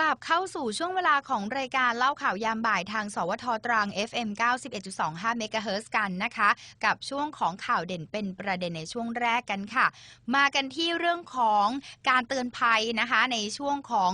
กลับเข้าสู่ช่วงเวลาของรายการเล่าข่าวยามบ่ายทาง สวทตรัง FM 91.25เมกะเฮิรตซ์กันนะคะ กับช่วงของข่าวเด่นเป็นประเด็นในช่วงแรกกันค่ะ มากันที่เรื่องของการเตือนภัยนะคะในช่วงของ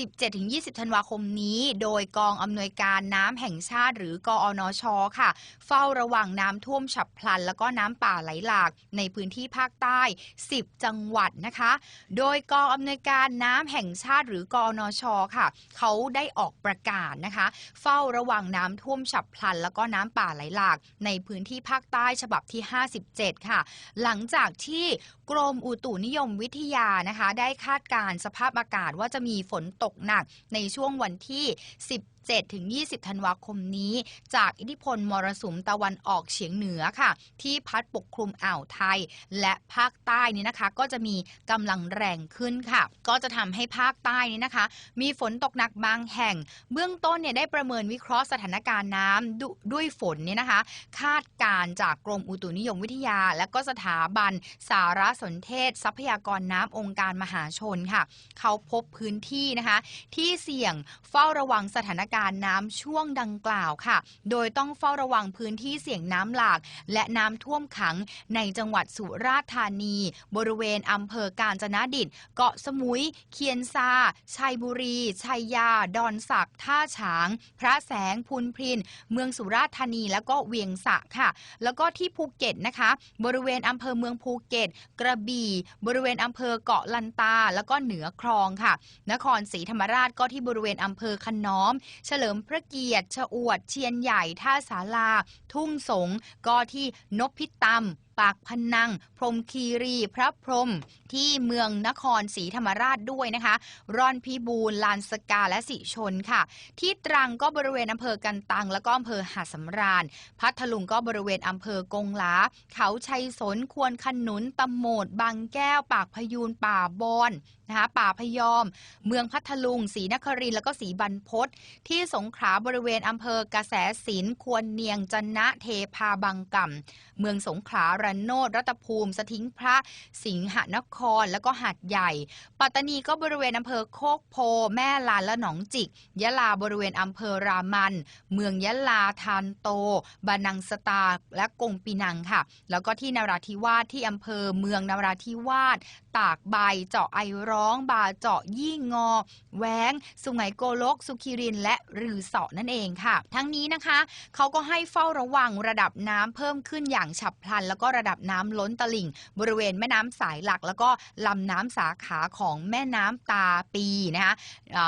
17-20 ธันวาคมนี้ โดยกองอำนวยการน้ำแห่งชาติ หรือกอนชค่ะ เฝ้าระวังน้ำท่วมฉับพลัน แล้วก็น้ำป่าไหลหลาก ในพื้นที่ภาคใต้ 10 จังหวัดนะคะ โดยกองอำนวยการน้ำแห่งชาติ หรือกอนชชค่ะ เขาได้ออกประกาศนะคะ เฝ้าระวังน้ำท่วมฉับพลัน แล้วก็น้ำป่าไหลหลาก ในพื้นที่ภาคใต้ฉบับที่ 57 ค่ะ หลังจากที่กรมอุตุนิยมวิทยานะคะ ได้คาดการสภาพอากาศว่าจะมีฝนตกหนักในช่วงวันที่ 10 17-20 ธันวาคมนี้ จากอิทธิพลมรสุมตะวันออกเฉียงเหนือค่ะ ที่พัดปกคลุมอ่าวไทย และภาคใต้นี่นะคะ ก็จะมีกำลังแรงขึ้นค่ะ ก็จะทำให้ภาคใต้นี่นะคะ มีฝนตกหนักบางแห่ง เบื้องต้นเนี่ยได้ประเมินวิเคราะห์สถานการณ์น้ำด้วยฝนเนี่ยนะคะ คาดการจากกรมอุตุนิยมวิทยา และก็สถาบัน สารสนเทศ ทรัพยากรน้ำองค์การมหาชนค่ะ เขาพบพื้นที่นะคะ ที่เสี่ยงเฝ้าระวังสถานการณ์การน้ำช่วงดังกล่าวค่ะ โดยต้องเฝ้าระวังพื้นที่เสี่ยงน้ำหลาก และน้ำท่วมขังในจังหวัดสุราษฎร์ธานี บริเวณอำเภอกาญจนดิตเกาะสมุย เคียนซา ชัยบุรี ชัยยา ดอนสักท่าฉาง พระแสง พุนพิน เมืองสุราษฎร์ธานีแล้วก็เวียงสะค่ะ แล้วก็ที่ภูเก็ตนะคะ บริเวณอำเภอเมืองภูเก็ต กระบี่ บริเวณอำเภอเกาะลันตา แล้วก็เหนือคลองค่ะ นครศรีธรรมราชก็ที่บริเวณอำเภอขนอมเฉลิมพระเกียรติชะอวดเชียนใหญ่ท่าสาราทุ่งสงก็ที่นพิตำ ปากพนัง พรมคีรีพระพรหมที่เมืองนครศรีธรรมราชด้วยนะคะ ร่อนพิบูลลานสกาและสิชนค่ะ ที่ตรังก็บริเวณอำเภอกันตัง แล้วก็อำเภอหาดสำราญ พัทลุงก็บริเวณอำเภอกงหลา เขาชัยสนควรขนุนตำโหมดบางแก้ว ปากพยูนป่าบอนนะคะป่าพยอม เมืองพัทลุงศรีนครินแล้วก็ศรีบรรพตที่สงขลาบริเวณอำเภอกระแสสินควรเนียงจันนะเทพาบังก่ำเมืองสงขลาระโนดรัตภูมิสถิงพระสิงหนคร แล้วก็หาดใหญ่ ปัตตานีก็บริเวณอำเภอโคกโพ แม่ลานและหนองจิก ยะลาบริเวณอำเภอรามัน เมืองยะลาทานโต บานังสตาและกงปีนังค่ะ แล้วก็ที่นราธิวาสที่อำเภอเมืองนราธิวาสตากใบเจาะไอร้อง บาเจาะยี่งอแวง สุไหงโกลก สุขิริน และรือเสาะนั่นเองค่ะ ทั้งนี้นะคะ เขาก็ให้เฝ้าระวังระดับน้ำเพิ่มขึ้นอย่างฉับพลันแล้วก็ระดับน้ำล้นตลิ่ง บริเวณแม่น้ำสายหลัก แล้วก็ลำน้ำสาขาของแม่น้ำตาปีนะคะ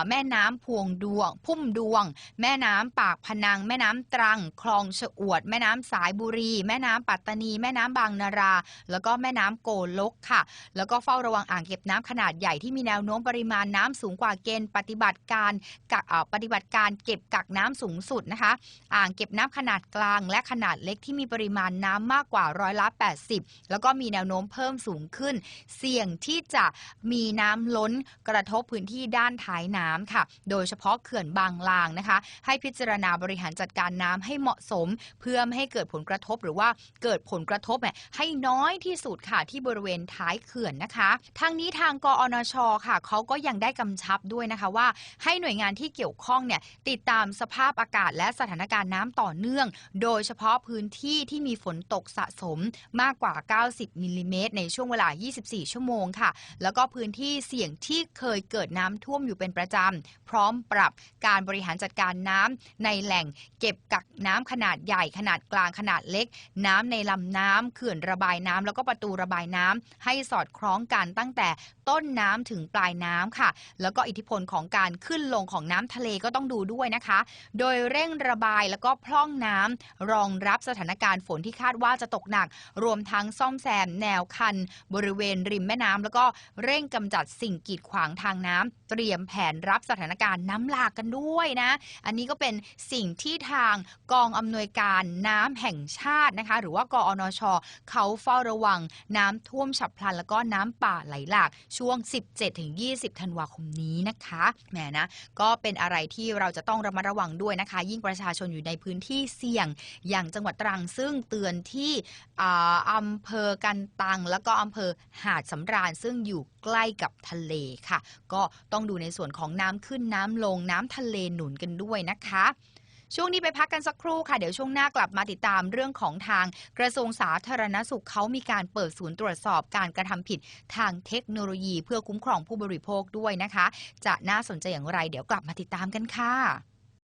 แม่น้ำพวงดวง พุ่มดวง แม่น้ำปากพนัง แม่น้ำตรัง คลองชะอวด แม่น้ำสายบุรี แม่น้ำปัตตานี แม่น้ำบางนารา แล้วก็แม่น้ำโกลกค่ะ แล้วก็เฝ้าระวังอ่างเก็บน้ำขนาดใหญ่ที่มีแนวโน้มปริมาณน้ำสูงกว่าเกณฑ์ปฏิบัติการกักปฏิบัติการเก็บกักน้ำสูงสุดนะคะ อ่างเก็บน้ำขนาดกลางและขนาดเล็กที่มีปริมาณน้ำมากกว่าร้อยละ80 แล้วก็มีแนวโน้มเพิ่มสูงขึ้น เสี่ยงที่จะมีน้ำล้นกระทบพื้นที่ด้านท้ายน้ำค่ะ โดยเฉพาะเขื่อนบางลางนะคะ ให้พิจารณาบริหารจัดการน้ำให้เหมาะสม เพื่อไม่ให้เกิดผลกระทบหรือว่าเกิดผลกระทบเนี่ยให้น้อยที่สุดค่ะที่บริเวณท้ายเขื่อนนะคะทางนี้ทางกอนชค่ะเขาก็ยังได้กำชับด้วยนะคะว่า ให้หน่วยงานที่เกี่ยวข้องเนี่ยติดตามสภาพอากาศและสถานการณ์น้ำต่อเนื่อง โดยเฉพาะพื้นที่ที่มีฝนตกสะสมมากกว่า 90มิลลิเมตรในช่วงเวลา 24 ชั่วโมงค่ะ แล้วก็พื้นที่เสี่ยงที่เคยเกิดน้ำท่วมอยู่เป็นประจำ พร้อมปรับการบริหารจัดการน้ำในแหล่งเก็บกักน้ำขนาดใหญ่ขนาดกลางขนาดเล็ก น้ำในลำน้ำเขื่อนระบายน้ำแล้วก็ประตูระบายน้ำให้สอดคล้องกันตั้งแต่ต้นน้ำถึงปลายน้ำค่ะ แล้วก็อิทธิพลของการขึ้นลงของน้ำทะเลก็ต้องดูด้วยนะคะ โดยเร่งระบายแล้วก็พร่องน้ำรองรับสถานการณ์ฝนที่คาดว่าจะตกหนักรวมทั้งซ่อมแซมแนวคัน บริเวณริมแม่น้ำแล้วก็เร่งกำจัดสิ่งกีดขวางทางน้ำเตรียมแผนรับสถานการณ์น้ำหลากกันด้วยนะ อันนี้ก็เป็นสิ่งที่ทางกองอำนวยการน้ำแห่งชาตินะคะ หรือว่ากอนช เขาเฝ้าระวังน้ำท่วมฉับพลัน แล้วก็น้ำป่าไหลหลากช่วง 17-20 ธันวาคมนี้นะคะแหมนะ ก็เป็นอะไรที่เราจะต้องระมัดระวังด้วยนะคะ ยิ่งประชาชนอยู่ในพื้นที่เสี่ยง อย่างจังหวัดตรังซึ่งเตือนที่อ่าอำเภอกันตัง แล้วก็อำเภอหาดสำราญซึ่งอยู่ใกล้กับทะเลค่ะ ก็ต้องดูในส่วนของน้ำขึ้นน้ำลงน้ำทะเลหนุนกันด้วยนะคะ ช่วงนี้ไปพักกันสักครู่ค่ะ เดี๋ยวช่วงหน้ากลับมาติดตามเรื่องของทางกระทรวงสาธารณสุขเขามีการเปิดศูนย์ตรวจสอบการกระทำผิดทางเทคโนโลยีเพื่อคุ้มครองผู้บริโภคด้วยนะคะ จะน่าสนใจอย่างไร เดี๋ยวกลับมาติดตามกันค่ะ